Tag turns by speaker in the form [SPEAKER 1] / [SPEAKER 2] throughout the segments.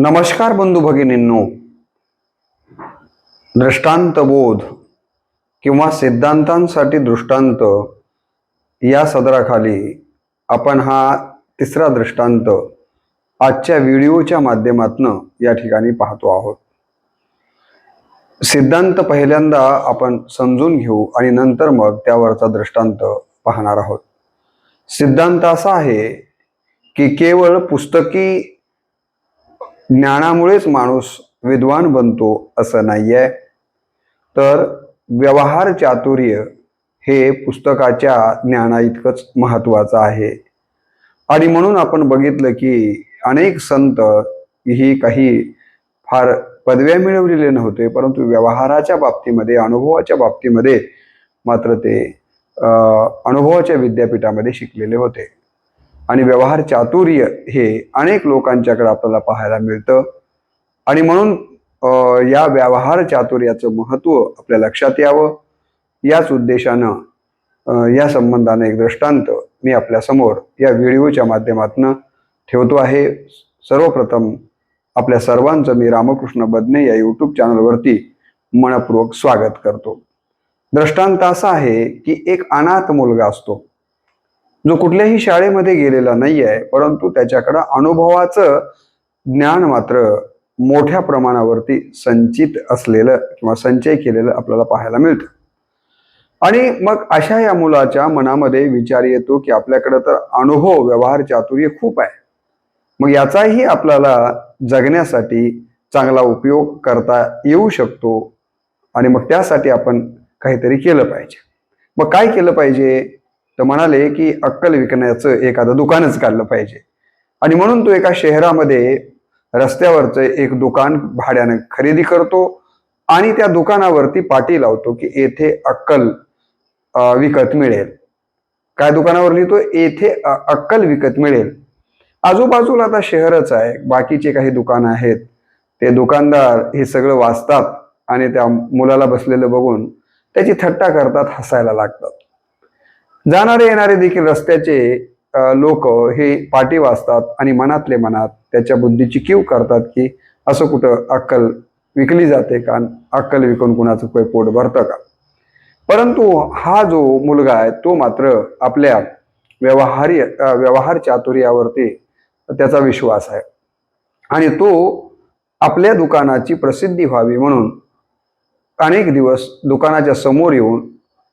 [SPEAKER 1] नमस्कार बंधू भगिनींनो. दृष्टांत बोध किंवा सिद्धांतांसाठी दृष्टांत या सदराखाली आपण हा तिसरा दृष्टांत आजच्या व्हिडिओच्या माध्यमातून या ठिकाणी पाहतो आहोत. सिद्धांत पहिल्यांदा आपण समजून घेऊ आणि नंतर मग त्यावरचा दृष्टांत पाहणार आहोत. सिद्धांत असा आहे की केवळ पुस्तकी ज्ञानामुळेच माणूस विद्वान बनतो असं नाही आहे तर व्यवहार चातुर्य हे पुस्तकाच्या ज्ञाना इतकंच महत्त्वाचं आहे. आणि म्हणून आपण बघितलं की अनेक संत ही काही फार पदव्या मिळवलेले नव्हते परंतु व्यवहाराच्या बाबतीमध्ये अनुभवाच्या बाबतीमध्ये मात्र ते अनुभवाच्या विद्यापीठामध्ये शिकलेले होते. आणि व्यवहार चातुर्य हे अनेक लोकांच्याकडे आपल्याला पाहायला मिळतं. आणि म्हणून या व्यवहार चातुर्याचं महत्त्व आपल्या लक्षात यावं. याच उद्देशानं या संबंधाने एक दृष्टांत मी आपल्यासमोर या व्हिडिओच्या माध्यमातून ठेवतो आहे. सर्वप्रथम आपल्या सर्वांचं मी रामकृष्ण बदने या यूट्यूब चॅनलवरती मनपूर्वक स्वागत करतो. दृष्टांत असा आहे की एक अनाथ मुलगा असतो. जो कुठल्याही शाळेमध्ये गेलेला नाही आहे परंतु त्याच्याकडं अनुभवाचं ज्ञान मात्र मोठ्या प्रमाणावरती संचित असलेलं किंवा संचय केलेलं आपल्याला पाहायला मिळतं. आणि मग अशा या मुलाच्या मनामध्ये विचार येतो की आपल्याकडं तर अनुभव व्यवहार चातुर्य खूप आहे. मग याचाही आपल्याला जगण्यासाठी चांगला उपयोग करता येऊ शकतो आणि मग त्यासाठी आपण काहीतरी केलं पाहिजे. मग काय केलं पाहिजे? तर म्हणाले की अक्कल विकण्याचं एखादं दुकानच काढलं पाहिजे. आणि म्हणून तो एका शहरामध्ये रस्त्यावरचं एक दुकान भाड्यानं खरेदी करतो आणि त्या दुकानावरती पाटी लावतो की येथे अक्कल विकत मिळेल. काय दुकानावर लिहितो येथे अक्कल विकत मिळेल. आजूबाजूला आता शहरच आहे. बाकीचे काही दुकानं आहेत. ते दुकानदार हे सगळं वाचतात आणि त्या मुलाला बसलेलं बघून त्याची थट्टा करतात हसायला लागतात. जाणारे येणारे देखील रस्त्याचे लोक हे पाठी वाचतात आणि मनातले मनात त्याच्या बुद्धीची कीव करतात की असं कुठं अक्कल विकली जाते का? अक्कल विकून कुणाचं काही पोट भरतं का? परंतु हा जो मुलगा आहे तो मात्र आपल्या व्यवहारी व्यवहार चातुर्यावरती त्याचा विश्वास आहे. आणि तो आपल्या दुकानाची प्रसिद्धी व्हावी म्हणून अनेक दिवस दुकानाच्या समोर येऊन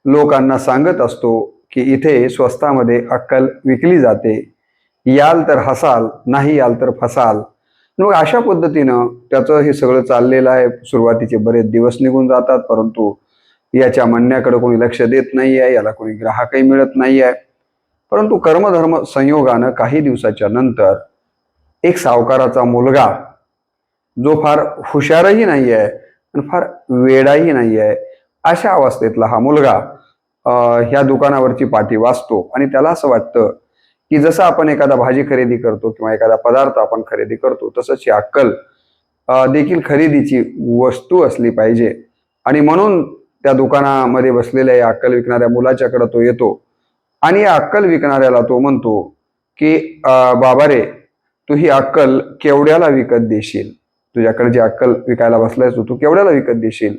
[SPEAKER 1] लोकांना सांगत असतो की इथे स्वस्तामध्ये अक्कल विकली जाते. याल तर हसाल नाही याल तर फसाल. मग अशा पद्धतीनं त्याचं हे सगळं चाललेलं आहे. सुरुवातीचे बरेच दिवस निघून जातात परंतु याच्या म्हणण्याकडे कोणी लक्ष देत नाही आहे याला कोणी ग्राहकही मिळत नाही आहे परंतु कर्मधर्म संयोगानं काही दिवसाच्या नंतर एक सावकाराचा मुलगा जो फार हुशारही नाही आहे आणि फार वेडाही नाही आहे अशा अवस्थेतला हा मुलगा ह्या दुकानावरची पाठी वाचतो. आणि त्याला असं वाटतं की जसं आपण एखादा भाजी खरेदी करतो किंवा एखादा पदार्थ आपण खरेदी करतो तसंच ही अक्कल देखील खरेदीची वस्तू असली पाहिजे. आणि म्हणून त्या दुकानामध्ये बसलेल्या या अक्कल विकणाऱ्या मुलाच्याकडे तो येतो. आणि या अक्कल विकणाऱ्याला तो म्हणतो की बाबा रे तू ही अक्कल केवढ्याला विकत देशील? तुझ्याकडे जी अक्कल विकायला बसलायस तू तू केवढ्याला विकत देशील?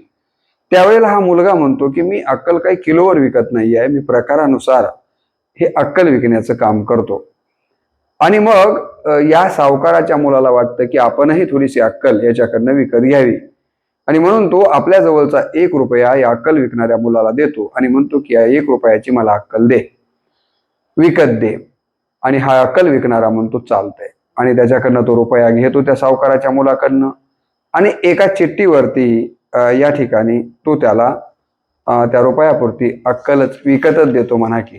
[SPEAKER 1] त्यावेळेला हा मुलगा म्हणतो की मी अक्कल काही किलोवर विकत नाही आहे मी प्रकारानुसार हे अक्कल विकण्याचं काम करतो. आणि मग या सावकाराच्या मुलाला वाटतं की आपणही थोडीशी अक्कल याच्याकडनं विकत घ्यावी. आणि म्हणून तो आपल्या जवळचा एक रुपया या अक्कल विकणाऱ्या मुलाला देतो आणि म्हणतो की या एक रुपयाची मला अक्कल दे. विकत दे. आणि हा अक्कल विकणारा म्हणतो चालतंय. आणि त्याच्याकडनं तो रुपया घेतो त्या सावकाराच्या मुलाकडनं. आणि एका चिठ्ठीवरती या ठिकाणी तो त्याला त्या रुपयापुरती अक्कलच विकतच देतो म्हणा की.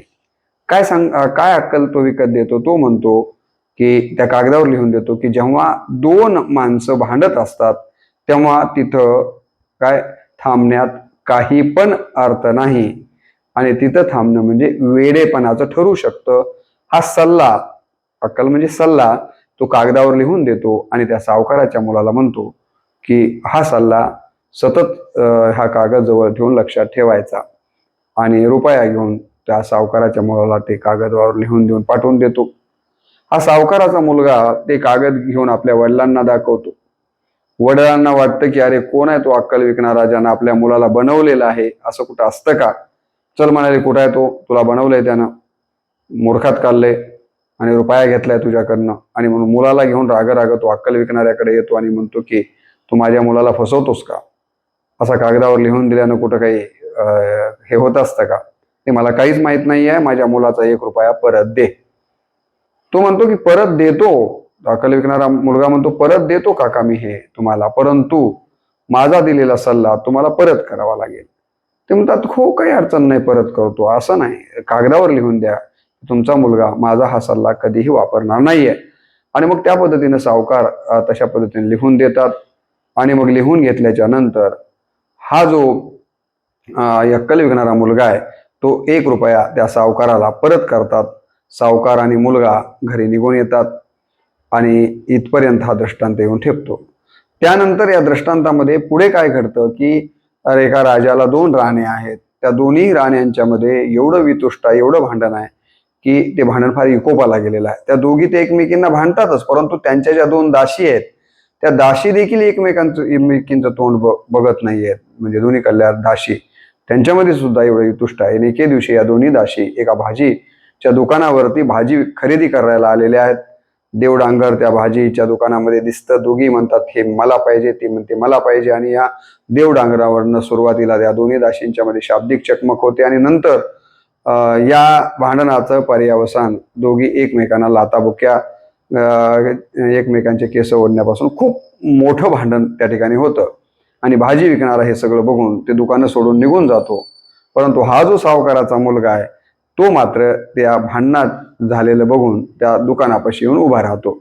[SPEAKER 1] काय सांग काय अक्कल तो विकत देतो? तो म्हणतो की त्या कागदावर लिहून देतो की जेव्हा दोन माणसं भांडत असतात तेव्हा तिथं काय थांबण्यात काही पण अर्थ नाही. आणि तिथं थांबणं म्हणजे वेडेपणाचं ठरू शकतं. हा सल्ला अक्कल म्हणजे सल्ला तो कागदावर लिहून देतो आणि त्या सावकाराच्या मुलाला म्हणतो की हा सल्ला सतत हा कागद जवळ ठेवून लक्षात ठेवायचा आणि रुपया घेऊन त्या सावकाराच्या मुलाला ते कागदावर लिहून देऊन पाठवून देतो. हा सावकाराचा मुलगा ते कागद घेऊन आपल्या वडिलांना दाखवतो. वडिलांना वाटतं की अरे कोण आहे तो अक्कल विकणारा ज्यानं आपल्या मुलाला बनवलेला आहे? असं कुठं असतं का? चल म्हणाले कुठं आहे तो? तुला बनवलंय त्यानं. मूर्खात काढलंय आणि रुपया घेतलाय तुझ्याकडनं. आणि म्हणून मुलाला घेऊन राग राग तो अक्कल विकणाऱ्याकडे येतो आणि म्हणतो की तू माझ्या मुलाला फसवतोस का? असा कागदावर लिहून दिल्यानं कुठं काही अं, हे होत असतं का? ते मला काहीच माहीत नाही आहे माझ्या मुलाचा एक रुपया परत दे. तो म्हणतो की परत देतो. दाखल विकणारा मुलगा म्हणतो परत देतो काका मी हे तुम्हाला. परंतु माझा दिलेला सल्ला तुम्हाला परत करावा लागेल. ते म्हणतात हो काही अडचण नाही परत करतो. असं नाही. कागदावर लिहून द्या. तुमचा मुलगा माझा हा सल्ला कधीही वापरणार नाहीये. आणि मग त्या पद्धतीने सावकार तशा पद्धतीने लिहून देतात. आणि मग लिहून घेतल्याच्या नंतर हा जो यक्कल अक्कल विकणारा मुलगा आहे तो एक रुपया त्या सावकाराला परत करतात. सावकार आणि मुलगा घरी निघून येतात आणि इथपर्यंत हा दृष्टांत येऊन ठेपतो. त्यानंतर या दृष्टांतामध्ये पुढे काय घडतं की अरे एका राजाला दोन राणे आहेत. त्या दोन्ही राण्यांच्या मध्ये एवढं वितुष्ट आहे एवढं भांडण आहे की ते भांडण फार इकोपाला गेलेलं आहे. त्या दोघी ते एकमेकींना भांडतातच परंतु त्यांच्या ज्या दोन दाशी आहेत त्या दाशी देखील एकमेकांचं एकमेकींचं तोंड ब- बघत नाहीयेत. म्हणजे दोन्ही कल्याण दाशी त्यांच्यामध्ये सुद्धा एवढं युतुष्ट आहे. आणि एके दिवशी या दोन्ही दाशी एका भाजीच्या दुकानावरती भाजी खरेदी करायला आलेल्या आहेत. देवडांगर त्या भाजीच्या दुकानामध्ये दिसतं. दोघी म्हणतात हे मला पाहिजे ती म्हणते मला पाहिजे. आणि या देवडांगरावरनं सुरुवातीला त्या दोन्ही दाशींच्यामध्ये शाब्दिक चकमक होते. आणि नंतर या भांडणाचं पर्यावसान दोघी एकमेकांना लाताबुक्या एकमेकांचे केस ओढण्यापासून खूप मोठं भांडण त्या ठिकाणी होतं. आणि भाजी विकणारा हे सगळं बघून ते दुकानं सोडून निघून जातो. परंतु हा जो सावकाराचा मुलगा आहे तो मात्र त्या भांडणात झालेलं बघून त्या दुकानापाशी येऊन उभा राहतो.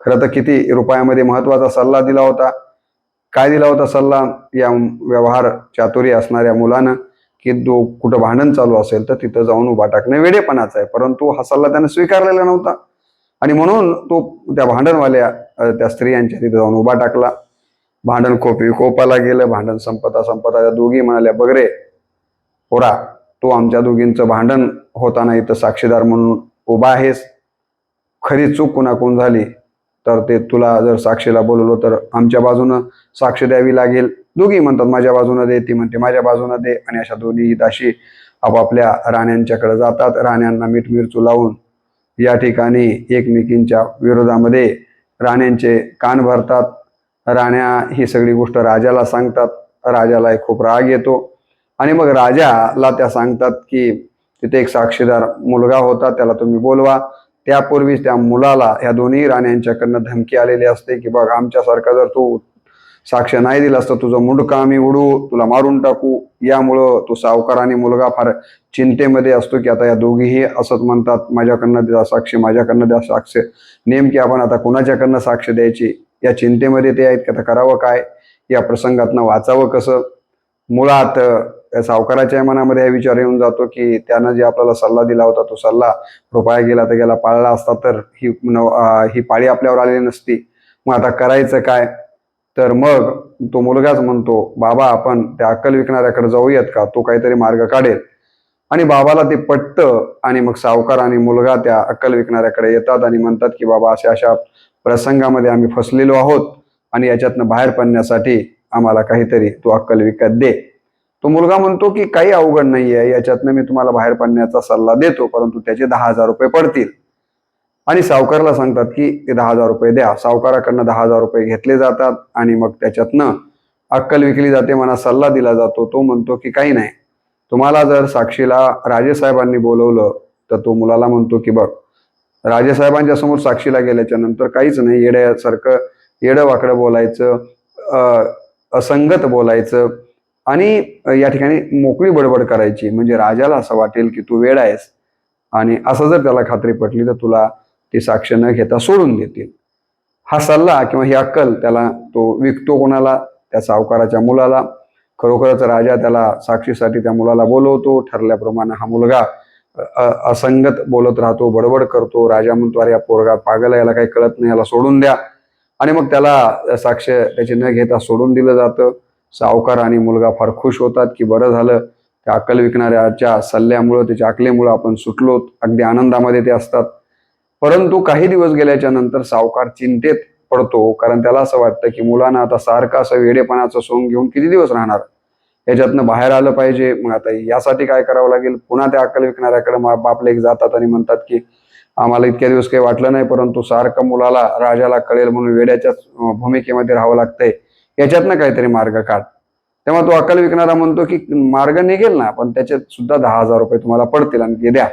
[SPEAKER 1] खरं तर किती रुपयामध्ये महत्त्वाचा सल्ला दिला होता. काय दिला होता सल्ला? या व्यवहार चातुर्य असणाऱ्या मुलानं की दो कुठं भांडण चालू असेल तर तिथं जाऊन उभा टाकणं वेडेपणाचं आहे. परंतु हा सल्ला त्यानं स्वीकारलेला नव्हता. आणि म्हणून तो त्या भांडणवाल्या त्या स्त्रियांच्या तिथे जाऊन उभा टाकला. भांडण कोपी कोपाला गेलं भांडण संपता संपता त्या दोघी म्हणाल्या बगरे पोरा तू आमच्या दोघींचं भांडण होताना इथं साक्षीदार म्हणून उभा आहेस. खरी चूक कुणाकून झाली? तर ते तुला जर साक्षीला बोलवलं तर आमच्या बाजूनं साक्ष द्यावी लागेल. दोघी म्हणतात माझ्या बाजूनं दे. ती म्हणते माझ्या बाजूनं दे. आणि अशा दोन्ही दाशी आपापल्या राण्यांच्याकडे जातात. राण्यांना मीठ मिरचू लावून या ठिकाणी एकमेकींच्या विरोधामध्ये राण्यांचे कान भरतात. राण्या ही सगळी गोष्ट राजाला सांगतात. राजाला खूप राग येतो. आणि मग राजाला त्या सांगतात की तिथे एक साक्षीदार मुलगा होता त्याला तुम्ही बोलवा. त्यापूर्वीच त्या मुलाला ह्या दोन्ही राण्यांच्याकडनं धमकी आलेली असते की बघ आमच्यासारखा जर तू साक्ष नाही दिलास तर तुझं मुंडका आम्ही उडू तुला मारून टाकू. यामुळं तो सावकार आणि मुलगा फार चिंतेमध्ये असतो की आता या दोघीही असंच म्हणतात माझ्याकडनं द्या साक्ष माझ्याकडनं द्या साक्ष. नेमकी आपण आता कोणाच्याकडनं साक्ष द्यायची? या चिंतेमध्ये ते आहेत की आता करावं काय? या प्रसंगातनं वाचावं कसं? मुळात सावकाराच्या मनामध्ये हा विचार येऊन जातो की त्यानं जे आपल्याला सल्ला दिला होता तो सल्ला रुपया गेला तर गेला पाळला असता तर ही ही पाळी आपल्यावर आलेली नसती. मग आता करायचं काय? तर मग तो मुलगाच म्हणतो बाबा आपण त्या अक्कल विकणाऱ्याकडे जाऊयात का? तो काहीतरी मार्ग काढेल. आणि बाबाला ते पटतं आणि मग सावकार आणि मुलगा त्या अक्कल विकणाऱ्याकडे येतात आणि म्हणतात की बाबा अशा अशा प्रसंगामध्ये आम्ही फसलेलो आहोत आणि याच्यातनं बाहेर पडण्यासाठी आम्हाला काहीतरी तो अक्कल विकत दे. तो मुलगा म्हणतो की काही अवघड नाही आहे याच्यातनं मी तुम्हाला बाहेर पडण्याचा सल्ला देतो परंतु त्याचे दहा हजार रुपये पडतील. आणि सावकारला सांगतात की ते दहा हजार रुपये द्या. सावकाराकडनं दहा हजार रुपये घेतले जातात आणि मग त्याच्यातनं अक्कल विकली जाते मला सल्ला दिला जातो. तो म्हणतो की काही नाही. तुम्हाला जर साक्षीला राजेसाहेबांनी बोलवलं तर तो मुलाला म्हणतो की बघ राजेसाहेबांच्या समोर साक्षीला गेल्याच्यानंतर काहीच नाही. येड्यासारखं येडं वाकडं बोलायचं असंगत बोलायचं आणि या ठिकाणी मोकळी बडबड करायची. म्हणजे राजाला असं वाटेल की तू वेळ आहेस आणि असं जर त्याला खात्री पटली तर तुला ती साक्ष न घेता सोडून देतील. हा सल्ला किंवा ही अक्कल त्याला तो विकतो कोणाला? त्या सावकाराच्या मुलाला. खरोखरच राजा त्याला साक्षीसाठी त्या मुलाला बोलवतो. ठरल्याप्रमाणे हा मुलगा असंगत बोलत राहतो बडबड करतो. राजा म्हणतो अरे या पोरगा पागल आहे, याला काही कळत नाही याला सोडून द्या. आणि मग त्याला साक्ष त्याची न घेता सोडून दिलं जातं. सावकार आणि मुलगा फार खुश होतात की बरं झालं. त्या अक्कल विकणाऱ्याच्या सल्ल्यामुळं त्याच्या अकलेमुळं आपण सुटलो अगदी आनंदामध्ये ते असतात. परंतु काही दिवस गेल्याच्यानंतर सावकार चिंतेत पडतो कारण त्याला असं वाटतं की मुलांना आता सारखं असं वेडेपणाचं सोंग घेऊन किती दिवस राहणार? याच्यातनं बाहेर आलं पाहिजे. मग आता यासाठी काय करावं लागेल? पुन्हा त्या अक्कल विकणाऱ्याकडे बापले एक जातात आणि म्हणतात की आम्हाला इतक्या दिवस काही वाटलं नाही परंतु सारखं मुलाला राजाला कळेल म्हणून वेड्याच्याच भूमिकेमध्ये राहावं लागतंय. याच्यातनं काहीतरी मार्ग काढ. तेव्हा तो अक्कल विकणारा म्हणतो की मार्ग निघेल ना पण त्याच्यात सुद्धा दहा हजार रुपये तुम्हाला पडतील आणि ते द्या.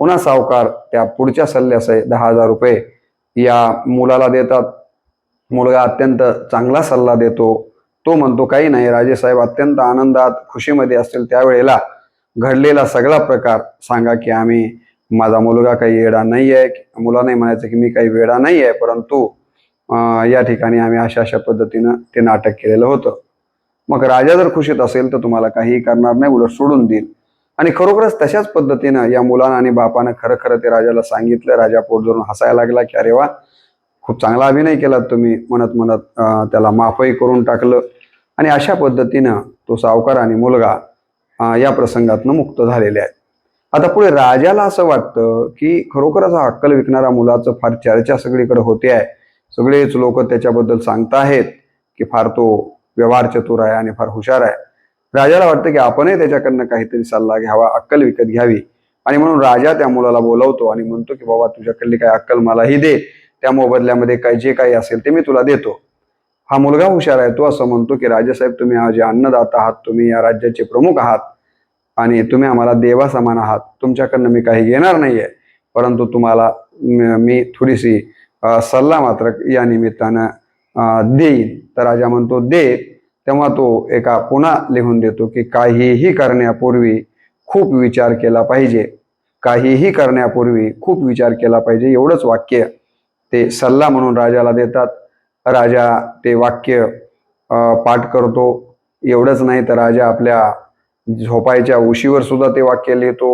[SPEAKER 1] पुन्हा सावकार त्या पुढच्या सल्ल्यासह दहा हजार रुपये या मुलाला देतात. मुलगा अत्यंत चांगला सल्ला देतो. तो म्हणतो काही नाही राजेसाहेब अत्यंत आनंदात खुशीमध्ये असतील त्यावेळेला घडलेला सगळा प्रकार सांगा की आम्ही माझा मुलगा काही येडा नाही आहे मुला नाही म्हणायचं की मी काही वेडा नाही आहे परंतु या ठिकाणी आम्ही अशा अशा पद्धतीनं ते नाटक केलेलं होतं. मग राजा जर खुशीत असेल तर तुम्हाला काहीही करणार नाही उलट सोडून देईल. आणि खरोखरच तशाच पद्धतीनं या मुलानं आणि बापानं खरं खरं ते राजाला सांगितलं. राजा पोट धरून हसायला लागला की अरे वा खूप चांगला अभिनय केला तुम्ही म्हणत म्हणत त्याला माफही करून टाकलं. आणि अशा पद्धतीनं तो सावकार आणि मुलगा या प्रसंगातनं मुक्त झालेले आहेत. आता पुढे राजाला असं वाटतं की खरोखरच हा अक्कल विकणाऱ्या मुलाचं फार चर्चा सगळीकडे होते आहे. सगळेच लोक त्याच्याबद्दल सांगताहेत की फार तो व्यवहार चतुर आहे आणि फार हुशार आहे. राजाला वाटतं की आपणही त्याच्याकडनं काहीतरी सल्ला घ्यावा अक्कल विकत घ्यावी. आणि म्हणून राजा त्या मुलाला बोलवतो आणि म्हणतो की बाबा तुझ्याकडली काय अक्कल मलाही दे. त्या मोबदल्यामध्ये काय जे काही असेल ते मी तुला देतो. हा मुलगा हुशार आहे. तो असं म्हणतो की राजासाहेब तुम्ही हा जे अन्नदाता आहात. तुम्ही या राज्याचे प्रमुख आहात. आणि तुम्ही आम्हाला देवा समान आहात. तुमच्याकडनं मी काही घेणार नाहीये. परंतु तुम्हाला मी थोडीशी सल्ला मात्र या निमित्तानं देईन. तर राजा म्हणतो दे. तेव्हा तो एका पुन्हा लिहून देतो की काहीही करण्यापूर्वी खूप विचार केला पाहिजे. काहीही करण्यापूर्वी खूप विचार केला पाहिजे. एवढंच वाक्य ते सल्ला म्हणून राजाला देतात. राजा ते वाक्य पाठ करतो. एवढंच नाही तर राजा आपल्या झोपायच्या उशीवर सुद्धा ते वाक्य लिहितो.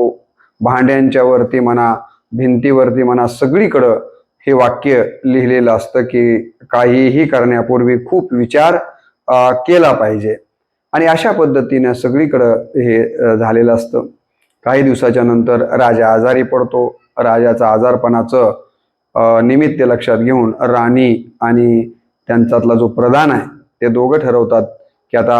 [SPEAKER 1] भांड्यांच्या वरती म्हणा भिंतीवरती म्हणा सगळीकडं हे वाक्य लिहिलेलं असतं की काहीही करण्यापूर्वी खूप विचार केला पाहिजे. आणि अशा पद्धतीनं सगळीकडं हे झालेलं असतं. काही दिवसाच्या नंतर राजा आजारी पडतो. राजाचा आजारपणाचं निमित्त लक्षात घेऊन राणी आणि त्यांच्यातला जो प्रधान आहे ते दोघं ठरवतात की आता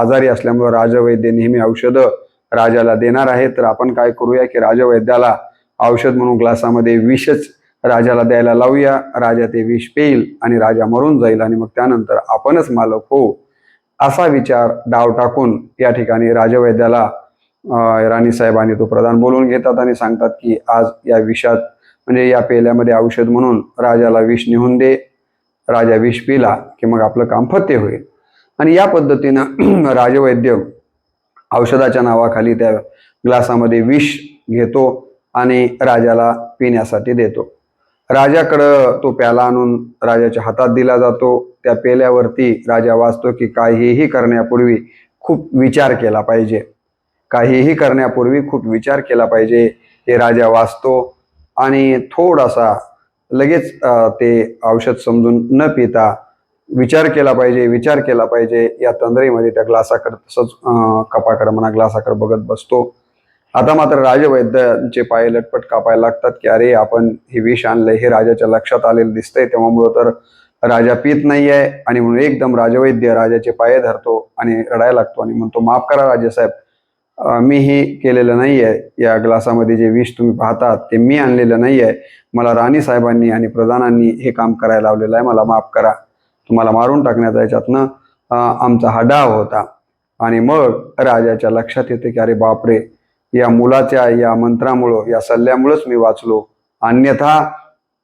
[SPEAKER 1] आजारी असल्यामुळं राजवैद्य नेहमी औषधं राजाला देणार आहे तर आपण काय करूया की राजवैद्याला औषध म्हणून ग्लासामध्ये विषच राजाला द्यायला लावूया. राजा ते विष पेईल आणि राजा मरून जाईल आणि मग त्यानंतर आपणच मालक होऊ असा विचार डाव टाकून या ठिकाणी राजवैद्याला राणी साहेबांनी तो प्रधान बोलवून घेतात आणि सांगतात की आज या विषात म्हणजे या पेल्यामध्ये औषध म्हणून राजाला विष नेहून दे. राजा विष पिला की मग आपलं काम फत्ते होईल. आणि या पद्धतीनं राजवैद्य औषधाच्या नावाखाली त्या ग्लासामध्ये विष घेतो आणि राजाला पिण्यासाठी देतो. राजाकडं तो प्याला आणून राजाच्या हातात दिला जातो. त्या पेल्यावरती राजा वाचतो की काहीही करण्यापूर्वी खूप विचार केला पाहिजे. काहीही करण्यापूर्वी खूप विचार केला पाहिजे हे राजा वाचतो आणि थोडासा लगेच ते औषध समजून न पिता विचार केला पाहिजे विचार केला पाहिजे. या तंद्रीमध्ये त्या ग्लासाकडे तसंच अं, कपाकडे म्हणा ग्लासाकडे बघत बसतो. आता मात्र राजवैद्यांचे पाय लटपट कापायला लागतात की अरे आपण हे विष आणलंय हे राजाच्या लक्षात आलेलं दिसतंय तेव्हामुळं तर राजा पित नाहीये आणि म्हणून एकदम राजवैद्य राजाचे पाय धरतो आणि रडायला लागतो आणि म्हणतो माफ करा राजेसाहेब मी हे केलेलं नाहीये. या ग्लासामध्ये जे विष तुम्ही पाहतात ते मी आणलेलं नाहीये. मला राणी साहेबांनी आणि प्रधानांनी हे काम करायला लावलेलं आहे. मला माफ करा. तुम्हाला मारून टाकण्याचा याच्यातनं आमचा हा डाव होता. आणि मग राजाच्या लक्षात येते की अरे बापरे या मुलाच्या या मंत्रामुळं या सल्ल्यामुळंच मी वाचलो. अन्यथा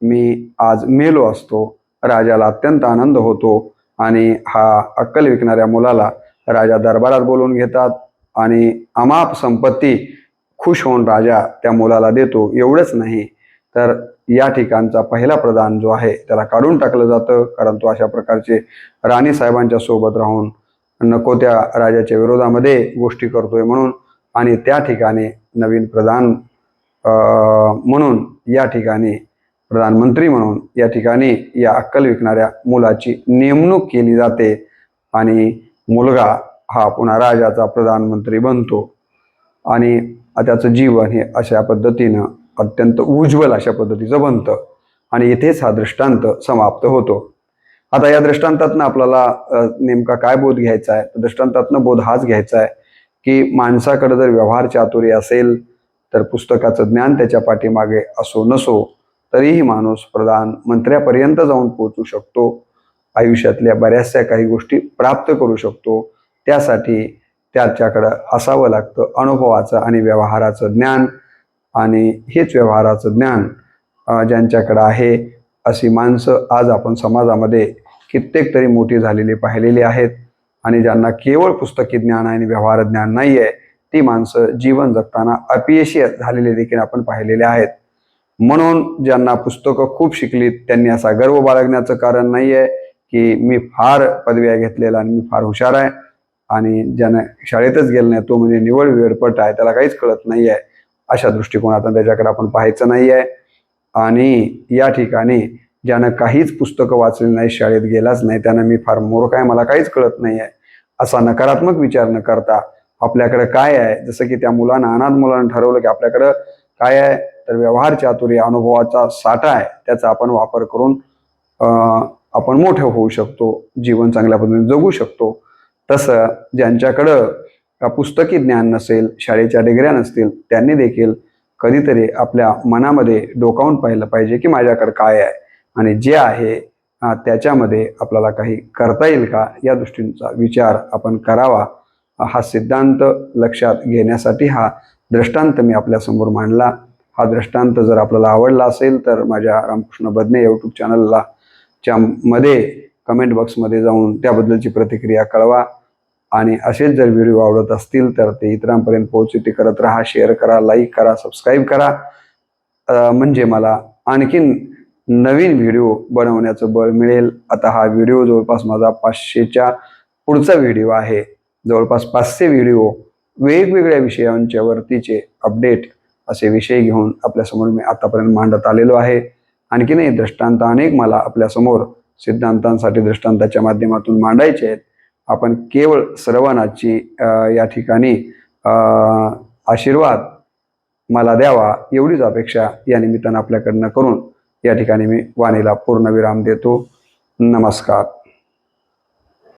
[SPEAKER 1] मी आज मेलो असतो. राजाला अत्यंत आनंद होतो आणि हा अक्कल विकणाऱ्या मुलाला राजा दरबारात बोलून घेतात आणि अमाप संपत्ती खुश होऊन राजा त्या मुलाला देतो. एवढंच नाही तर या ठिकाणचा पहिला प्रधान जो आहे त्याला काढून टाकलं जातं कारण तो अशा प्रकारचे राणी साहेबांच्या सोबत राहून नको त्या राजाच्या विरोधामध्ये गोष्टी करतोय म्हणून आणि त्या ठिकाणी नवीन प्रधान म्हणून या ठिकाणी प्रधानमंत्री म्हणून या ठिकाणी या अक्कल विकणाऱ्या मुलाची नेमणूक केली जाते आणि मुलगा हा पुन्हा राजाचा प्रधानमंत्री बनतो. आणि त्याचं जीवन हे अशा पद्धतीनं अत्यंत उज्ज्वल अशा पद्धतीचं बनतं आणि इथेच हा दृष्टांत समाप्त होतो. आता या दृष्टांतातनं आपल्याला नेमका काय बोध घ्यायचा आहे? दृष्टांतातनं बोध हाच घ्यायचा आहे की माणसाकडे जर व्यवहार चातुर्य असेल तर पुस्तकाचं ज्ञान त्याच्या पाठीमागे असो नसो तरीही माणूस प्रधान मंत्र्यापर्यंत जाऊन पोहोचू शकतो. आयुष्यातल्या बऱ्याचशा काही गोष्टी प्राप्त करू शकतो. त्यासाठी त्याच्याकडं असावं लागतं अनुभवाचं आणि व्यवहाराचं ज्ञान. आणि हेच व्यवहाराचं ज्ञान ज्यांच्याकडं आहे अशी माणसं आज आपण समाजामध्ये कित्येक तरी मोठी झालेली पाहिलेली आहेत. आणि ज्यांना केवळ पुस्तकी ज्ञान आणि व्यवहार ज्ञान नाही आहे ती माणसं जीवन जगताना अपयशी झालेले देखील आपण पाहिलेले आहेत. म्हणून ज्यांना पुस्तकं खूप शिकलीत त्यांनी असा गर्व बाळगण्याचं कारण नाही आहे की मी फार पदव्या घेतलेला आणि मी फार हुशार आहे आणि ज्यानं शाळेतच गेलं नाही तो म्हणजे निवड वेळपट आहे त्याला काहीच कळत नाही आहे अशा दृष्टिकोनातून त्याच्याकडे आपण पाहायचं नाही आहे आणि या ठिकाणी ज्यानं काहीच पुस्तकं वाचली नाही शाळेत गेलाच नाही त्यानं मी फार मूर्ख आहे मला काहीच कळत नाही आहे असा नकारात्मक विचार न करता आपल्याकडे काय आहे? जसं की त्या मुलानं अनाथ मुलानं ठरवलं की आपल्याकडं काय आहे? तर व्यवहार चातुर्य अनुभवाचा साठा आहे. त्याचा आपण वापर करून आपण मोठे होऊ शकतो जीवन चांगल्या पद्धतीने जगू शकतो. तसं ज्यांच्याकडं पुस्तकी ज्ञान नसेल शाळेच्या डिग्र्या नसतील त्यांनी देखील कधीतरी आपल्या मनामध्ये डोकावून पाहिलं पाहिजे की माझ्याकडे काय आहे? आणि जे आहे त्याच्यामध्ये आपल्याला काही करता येईल का? या दृष्टींचा विचार आपण करावा. हा सिद्धांत लक्षात घेण्यासाठी हा दृष्टांत मी आपल्यासमोर मांडला. हा दृष्टांत जर आपल्याला आवडला असेल तर माझ्या रामकृष्ण बदने यूट्यूब चॅनलला च्या मध्ये कमेंट बॉक्समध्ये जाऊन त्याबद्दलची प्रतिक्रिया कळवा. आणि असेच जर व्हिडिओ आवडत असतील तर ते इतरांपर्यंत पोहोचते करत राहा शेअर करा लाईक करा सबस्क्राईब करा. म्हणजे मला आणखीन नवीन व्हिडिओ बनवण्याचं बळ मिळेल. आता हा व्हिडिओ जवळपास माझा पाचशेच्या पुढचा व्हिडिओ आहे. जवळपास पाचशे व्हिडिओ वेगवेगळ्या विषयांच्या वरतीचे अपडेट असे विषय घेऊन आपल्यासमोर मी आतापर्यंत मांडत आलेलो आहे. आणखीनही दृष्टांत अनेक मला आपल्यासमोर सिद्धांतांसाठी दृष्टांताच्या माध्यमातून मांडायचे आहेत. आपण केवळ सर्वांनाची या ठिकाणी आशीर्वाद मला द्यावा एवढीच अपेक्षा या निमित्तानं आपल्याकडनं करून या ठिकाणी मी वाणीला पूर्णविराम देतो. नमस्कार.